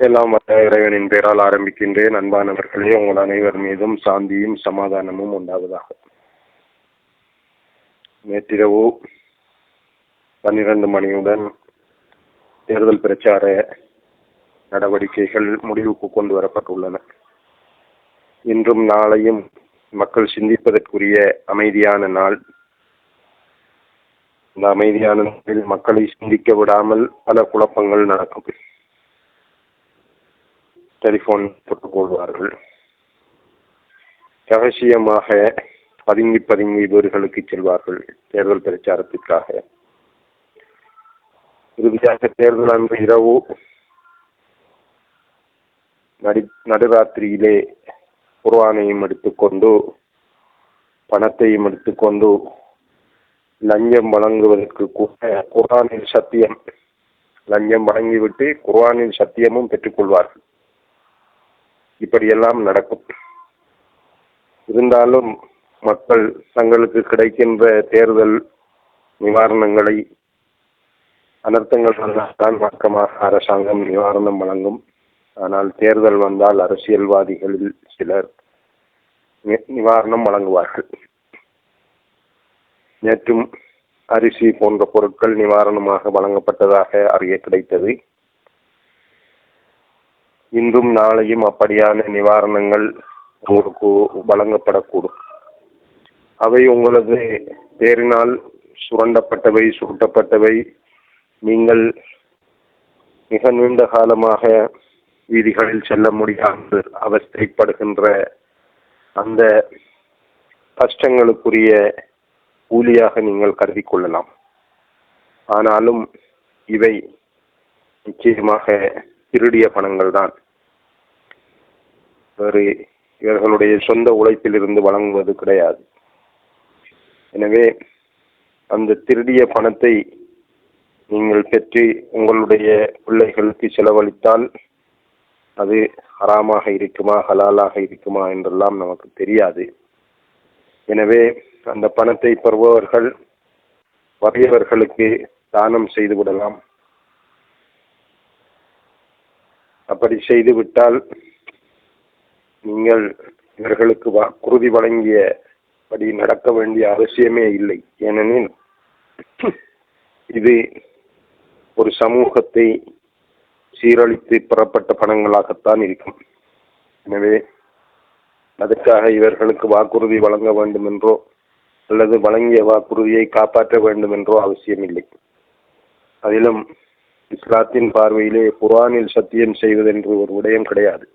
எல்லாம் வல்ல இறைவனின் பேரால் ஆரம்பிக்கின்றேன். அன்பானவர்களே உங்கள் அனைவர் மீதும் சாந்தியும் சமாதானமும் உண்டாவதாக. நேற்றிரவு பன்னிரண்டு மணியுடன் தேர்தல் பிரச்சார நடவடிக்கைகள் முடிவுக்கு கொண்டு வரப்பட்டுள்ளன. இன்றும் நாளையும் மக்கள் சிந்திப்பதற்குரிய அமைதியான நாள். இந்த அமைதியான நாளில் மக்களை சிந்திக்க விடாமல் பல குழப்பங்கள் நடக்கும். டெலிபோன் போட்டுக் கொள்வார்கள். ரகசியமாக பதுங்கி பதுங்கி வீடுகளுக்கு செல்வார்கள் தேர்தல் பிரச்சாரத்திற்காக. இறுதியாக தேர்தல் அன்று இரவு நடி நடுராத்திரியிலே குர்வானையும் எடுத்துக்கொண்டு பணத்தையும் எடுத்துக்கொண்டு லஞ்சம் வழங்குவதற்கு கூட குர்ஆனில் சத்தியம் லஞ்சம் வழங்கிவிட்டு குர்ஆனில் சத்தியமும் பெற்றுக்கொள்வார்கள் இப்படியெல்லாம் நடக்கும். இருந்தாலும் மக்கள் தங்களுக்கு கிடைக்கின்ற தேர்தல் நிவாரணங்களை அனர்த்தங்கள் வந்தால்தான் வழக்கமாக அரசாங்கம் நிவாரணம் வழங்கும். ஆனால் தேர்தல் வந்தால் அரசியல்வாதிகளில் சிலர் நிவாரணம் வழங்குவார்கள். நேற்றும் அரிசி போன்ற பொருட்கள் நிவாரணமாக வழங்கப்பட்டதாக அறிய கிடைத்தது. இன்றும் நாளையும் அப்படியான நிவாரணங்கள் உங்களுக்கு வழங்கப்படக்கூடும். அவை உங்களது பேரினால் சுரண்டப்பட்டவை சுருட்டப்பட்டவை. நீங்கள் மிக நீண்ட காலமாக வீதிகளில் செல்ல முடியாமல் அவஸ்தைப்படுகின்ற அந்த கஷ்டங்களுக்குரிய கூலியாக நீங்கள் கருதி கொள்ளலாம். ஆனாலும் இவை நிச்சயமாக திருடிய பணங்கள் தான். வேறு இவர்களுடைய சொந்த உழைப்பிலிருந்து வழங்குவது கிடையாது. எனவே அந்த திருடிய பணத்தை நீங்கள் பெற்று உங்களுடைய பிள்ளைகளுக்கு செலவழித்தால் அது ஹராமாக இருக்குமா ஹலாலாக இருக்குமா என்றெல்லாம் நமக்கு தெரியாது. எனவே அந்த பணத்தை பெறுபவர்கள் வறியவர்களுக்கு தானம் செய்து விடலாம். அப்படி செய்துவிட்டால் நீங்கள் இவர்களுக்கு வாக்குறுதி வழங்கியபடி நடக்க வேண்டிய அவசியமே இல்லை. ஏனெனில் இது ஒரு சமூகத்தை சீரழித்து பெறப்பட்ட பணங்களாகத்தான் இருக்கும். எனவே அதற்காக இவர்களுக்கு வாக்குறுதி வழங்க வேண்டும் என்றோ அல்லது வழங்கிய வாக்குறுதியை காப்பாற்ற வேண்டும் என்றோ அவசியமில்லை. அதிலும் இஸ்லாத்தின் பார்வையிலே குரானில் சத்தியம் செய்வதென்று ஒரு விடயம் கிடையாது.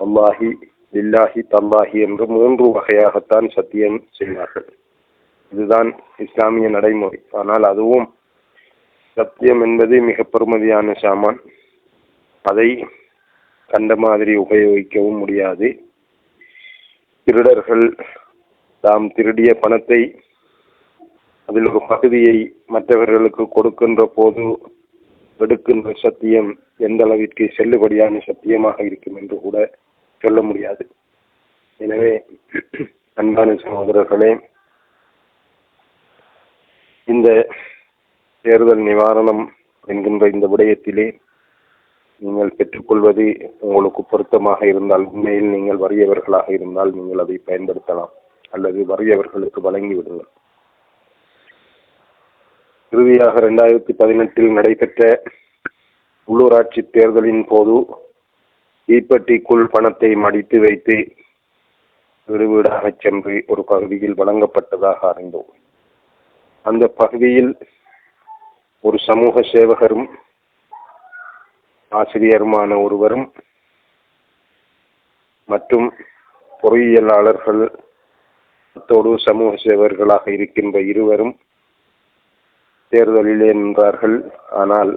அல்லாஹி லில்லாஹி தல்லாஹி என்று மூன்று வகையாகத்தான் சத்தியம் செய்வார்கள். இதுதான் இஸ்லாமிய நடைமுறை. ஆனால் அதுவும் சத்தியம் என்பது மிக பெருமதியான சாமான். அதை கண்ட மாதிரி உபயோகிக்கவும் முடியாது. திருடர்கள் தாம் திருடிய பணத்தை அதில் ஒரு பகுதியை மற்றவர்களுக்கு கொடுக்கின்ற போது எடுக்கின்ற சத்தியம் எந்த அளவிற்கு செல்லுபடியான சத்தியமாக இருக்கும் என்று கூட சொல்ல முடியாது. எனவே அன்பான சகோதரர்களே இந்த தேர்தல் நிவாரணம் என்கின்ற இந்த விடயத்திலே நீங்கள் பெற்றுக்கொள்வது உங்களுக்கு பொருத்தமாக இருந்தால் உண்மையில் நீங்கள் வறியவர்களாக இருந்தால் நீங்கள் அதை பயன்படுத்தலாம். அல்லது வறியவர்களுக்கு வழங்கி விடுங்கள் இறுதியாக ரெண்டாயிரத்தி பதினெட்டில் நடைபெற்ற உள்ளூராட்சி தேர்தலின் போது தீப்பெட்டிக்குள் பணத்தை மடித்து வைத்து வீடு வீடாக சென்று ஒரு பகுதியில் வழங்கப்பட்டதாக அறிந்தோம். அந்த பகுதியில் ஒரு சமூக சேவகரும் ஆசிரியருமான ஒருவரும் மற்றும் பொறியியலாளர்கள் அத்தோடு சமூக சேவர்களாக இருக்கின்ற இருவரும் தேர்தலிலே நின்றார்கள். ஆனால்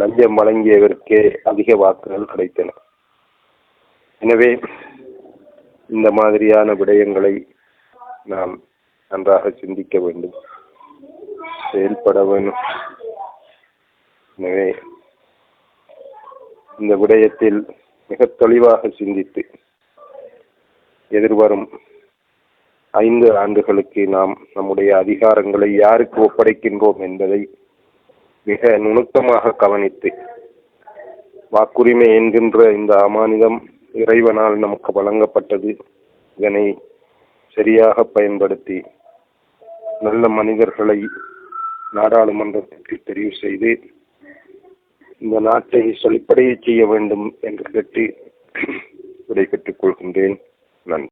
லஞ்சம் வழங்கியவருக்கே அதிக வாக்குகள் கிடைத்தன. எனவே இந்த மாதிரியான விடயங்களை நாம் நன்றாக சிந்திக்க வேண்டும். செயல்பட வேண்டும் எனவே இந்த விடயத்தில் மிக தெளிவாக சிந்தித்து எதிர்வரும் ஐந்து ஆண்டுகளுக்கு நாம் நம்முடைய அதிகாரங்களை யாருக்கு ஒப்படைக்கின்றோம் என்பதை மிக நுணுக்கமாக கவனித்து வாக்குரிமை என்கின்ற இந்த அமானிதம் இறைவனால் நமக்கு வழங்கப்பட்டது. இதனை சரியாக பயன்படுத்தி நல்ல மனிதர்களை நாடாளுமன்றத்திற்கு தெரிவு செய்து இந்த நாட்டை செழிப்படைய செய்ய வேண்டும் என்று கேட்டு விடைபெற்றுக் கொள்கின்றேன். நன்றி.